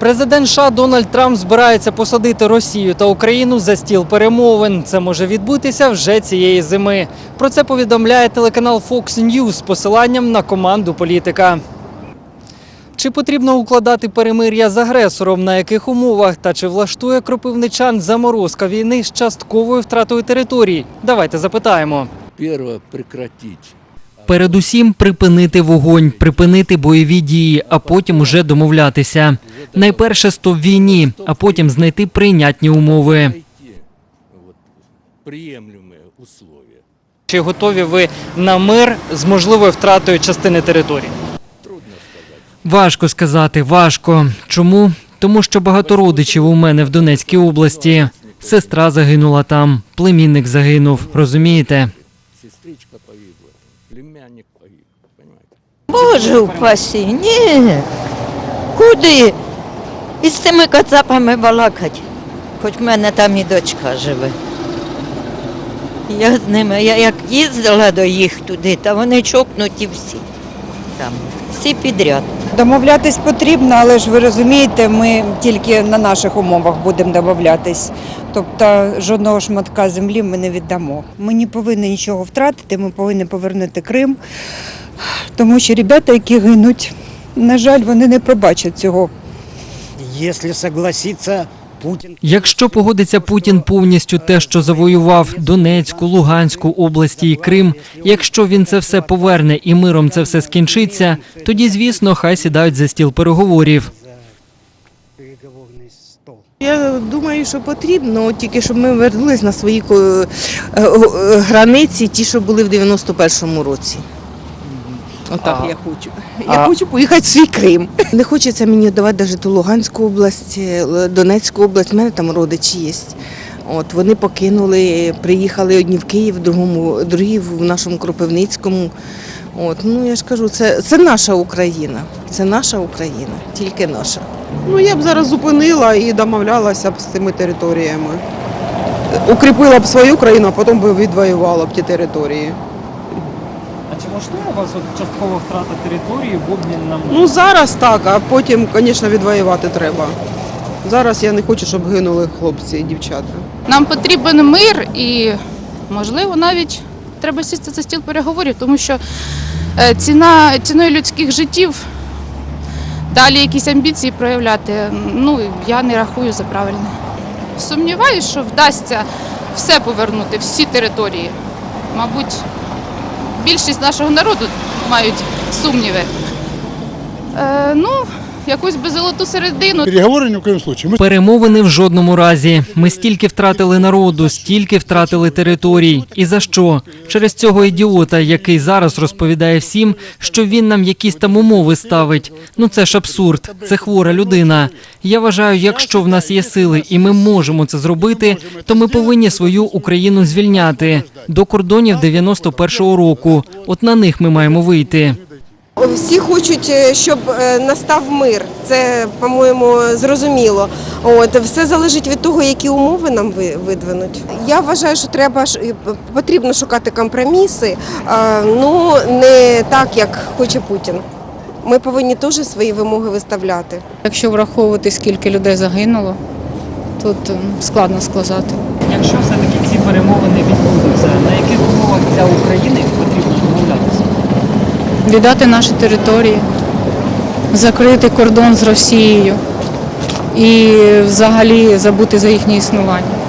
Президент США Дональд Трамп збирається посадити Росію та Україну за стіл перемовин. Це може відбутися вже цієї зими. Про це повідомляє телеканал Fox News з посиланням на команду політика. Чи потрібно укладати перемир'я з агресором, на яких умовах та чи влаштує кропивничан заморозка війни з частковою втратою територій? Давайте запитаємо. Первое – прекратить. Передусім припинити вогонь, припинити бойові дії, а потім уже домовлятися. Найперше стоп війні, а потім знайти прийнятні умови. Чи готові ви на мир з можливою втратою частини території? Важко сказати, важко. Чому? Тому що багато родичів у мене в Донецькій області. Сестра загинула там, племінник загинув. Розумієте? Боже упаси, ні. Куди? Із цими кацапами балакать. Хоч в мене там і дочка живе. Я з ними, я як їздила до їх туди, та вони чокнуті всі. Там, всі підряд. Домовлятись потрібно, але ж ви розумієте, ми тільки на наших умовах будемо домовлятись. Тобто жодного шматка землі ми не віддамо. Ми не повинні нічого втратити, ми повинні повернути Крим, тому що ребята, які гинуть, на жаль, вони не пробачать цього. Согласится Путин, Якщо погодиться Путін повністю те, що завоював Донецьку, Луганську області і Крим, якщо він це все поверне і миром це все скінчиться, тоді звісно хай сідають за стіл переговорів. Я думаю, що потрібно, тільки щоб ми вернулись на свої е, е, границі, ті, що були в 91-му році. Отак А- я хочу. а- Я хочу поїхати в свій Крим. Не хочеться мені давати навіть Луганську область, е, Донецьку область. У мене там родичі є. От вони покинули, приїхали одні в Київ, другому, другі в нашому Кропивницькому. От, ну я ж кажу, це, це наша Україна. Це наша Україна, тільки наша. Ну, я б зараз зупинила і домовлялася б з цими територіями. Укріпила б свою країну, а потім би відвоювала б ті території. А чи влаштує вас от часткова втрата території в обмін на Ну зараз так, а потім, звісно, відвоювати треба. Зараз я не хочу, щоб гинули хлопці і дівчата. Нам потрібен мир і, можливо, навіть треба сісти за стіл переговорів, тому що е, ціна ціною людських життів далі якісь амбіції проявляти, ну я не рахую за правильне. Сумніваюсь, що вдасться все повернути, всі території. Мабуть, більшість нашого народу мають сумніви. Е, ну, якусь беззолоту середину. Переговоры ни в случае. Мы Перемовини в жодному разі. Ми стільки втратили народу, стільки втратили територій. І за що? Через цього ідіота, який зараз розповідає всім, що він нам якісь там умови ставить. Ну це ж абсурд. Це хвора людина. Я вважаю, якщо в нас є сили і ми можемо це зробити, то ми повинні свою Україну звільняти до кордонів 91-го року. От на них ми маємо вийти. Всі хочуть, е, щоб е, настав мир. Це, по-моєму, зрозуміло. От все залежить від того, які умови нам видвинуть. Я вважаю, що треба потрібно шукати компроміси, а, ну не так, як хоче Путін. Ми повинні теж свої вимоги виставляти. Якщо враховувати, скільки людей загинуло, тут ем, складно сказати. Якщо все-таки ці перемовини відбудуться, на яких умовах для України? Віддати наші території, закрити кордон з Росією і взагалі забути за їхнє існування.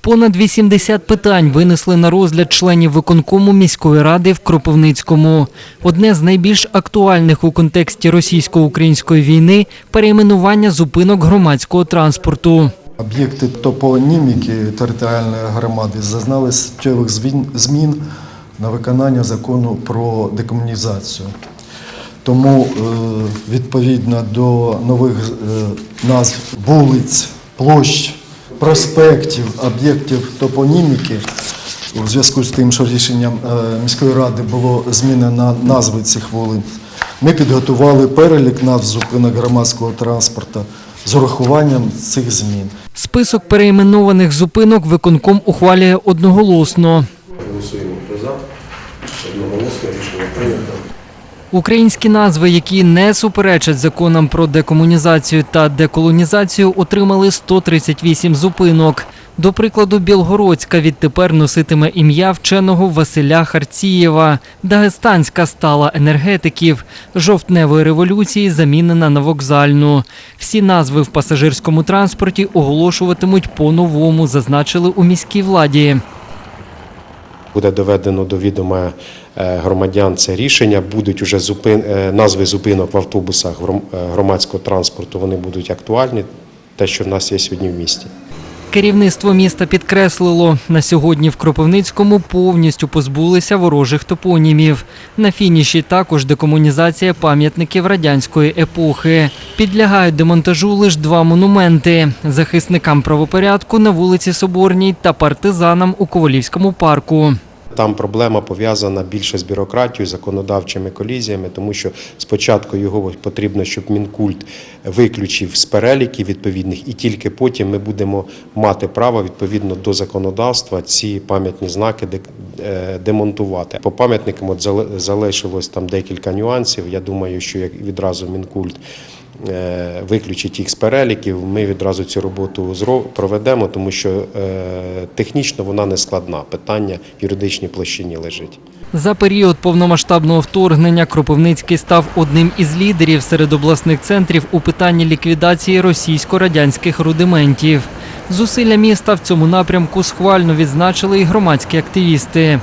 Понад 80 питань винесли на розгляд членів виконкому міської ради в Кропивницькому. Одне з найбільш актуальних у контексті російсько-української війни перейменування зупинок громадського транспорту. Об'єкти топоніміки територіальної громади зазнали суттєвих змін на виконання закону про декомунізацію. Тому е, відповідно до нових е, назв вулиць, площ, проспектів, об'єктів топоніміки, у зв'язку з тим, що рішенням е, міської ради було змінено назви цих вулиць, ми підготували перелік назв зупинок громадського транспорту з урахуванням цих змін. Список перейменованих зупинок виконком ухвалює одноголосно. Голосуємо. Хто за? Одноголосно рішення прийнято. Українські назви, які не суперечать законам про декомунізацію та деколонізацію, отримали 138 зупинок. До прикладу, Білгородська відтепер носитиме ім'я вченого Василя Харцієва. Дагестанська стала енергетиків. Жовтневої революції замінена на вокзальну. Всі назви в пасажирському транспорті оголошуватимуть по-новому, зазначили у міській владі. Буде доведено до відома е, громадян це рішення. Будуть уже зупин, е, назви зупинок в автобусах е, громадського транспорту. Вони будуть актуальні. Те, що в нас є сьогодні в місті. Керівництво міста підкреслило, на сьогодні в Кропивницькому повністю позбулися ворожих топонімів. На фініші також декомунізація пам'ятників радянської епохи. Підлягають демонтажу лише два монументи захисникам правопорядку на вулиці Соборній та партизанам у Ковалівському парку. Там проблема пов'язана більше з бюрократією, законодавчими колізіями, тому що спочатку його потрібно, щоб Мінкульт виключив з переліків відповідних, і тільки потім ми будемо мати право відповідно до законодавства ці пам'ятні знаки е, демонтувати. По пам'ятникам от залишилось там декілька нюансів. Я думаю, що як відразу Мінкульт. Е, Виключить їх з переліків, ми відразу цю роботу проведемо, тому що е, технічно вона не складна. Питання в юридичній площині лежить. За період повномасштабного вторгнення Кропивницький став одним із лідерів серед обласних центрів у питанні ліквідації російсько-радянських рудиментів. Зусилля міста в цьому напрямку схвально відзначили і громадські активісти.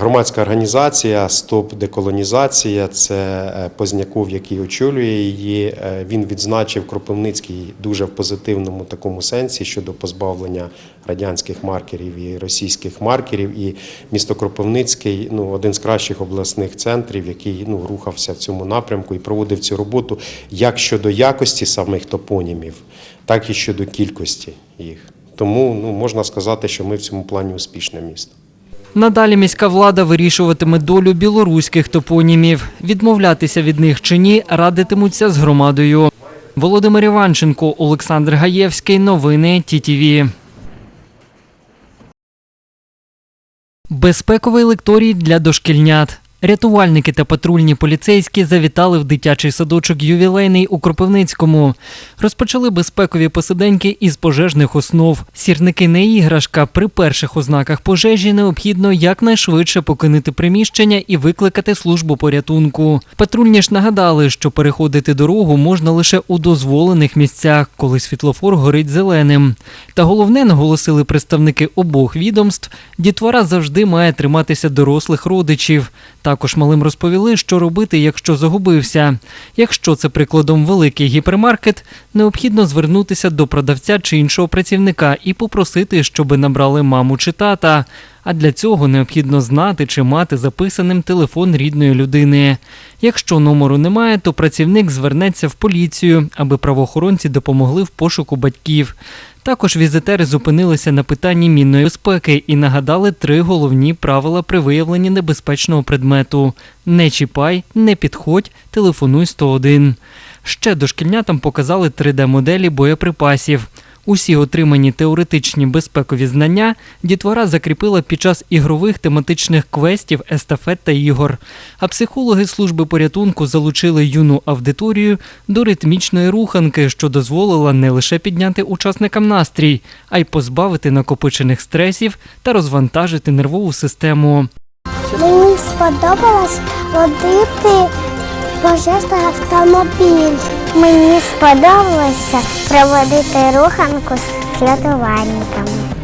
Громадська організація Стоп деколонізація це е, Позняков, який очолює її. Е, Він відзначив Кропивницький дуже в позитивному такому сенсі щодо позбавлення радянських маркерів і російських маркерів. І місто Кропивницький ну, один з кращих обласних центрів, який ну, рухався в цьому напрямку і проводив цю роботу як щодо якості самих топонімів, так і щодо кількості їх. Тому ну, можна сказати, що ми в цьому плані успішне місто. Надалі міська влада вирішуватиме долю білоруських топонімів. Відмовлятися від них чи ні радитимуться з громадою. Володимир Іванченко, Олександр Гаєвський. Новини ТІТІВІ. Безпековий лекторій для дошкільнят. Рятувальники та патрульні поліцейські завітали в дитячий садочок ювілейний у Кропивницькому. Розпочали безпекові посиденьки із пожежних основ. Сірники не іграшка. При перших ознаках пожежі необхідно якнайшвидше покинути приміщення і викликати службу порятунку. Патрульні ж нагадали, що переходити дорогу можна лише у дозволених місцях, коли світлофор горить зеленим. Та головне наголосили представники обох відомств: дітвора завжди має триматися дорослих родичів. Також малим розповіли, що робити, якщо загубився. Якщо це прикладом великий гіпермаркет, необхідно звернутися до продавця чи іншого працівника і попросити, щоби набрали маму чи тата. А для цього необхідно знати чи мати записаним телефон рідної людини. Якщо номеру немає, то працівник звернеться в поліцію, аби правоохоронці допомогли в пошуку батьків. Також візитери зупинилися на питанні мінної безпеки і нагадали три головні правила при виявленні небезпечного предмету: не чіпай, не підходь, телефонуй 101. Ще дошкільнятам показали 3D-моделі боєприпасів. Усі отримані теоретичні безпекові знання дітвора закріпила під час ігрових тематичних квестів, естафет та ігор. А психологи служби порятунку залучили юну аудиторію до ритмічної руханки, що дозволила не лише підняти учасникам настрій, а й позбавити накопичених стресів та розвантажити нервову систему. Мені сподобалось водити пожежний автомобіль. Мені сподобалося проводити руханку з рятувальниками.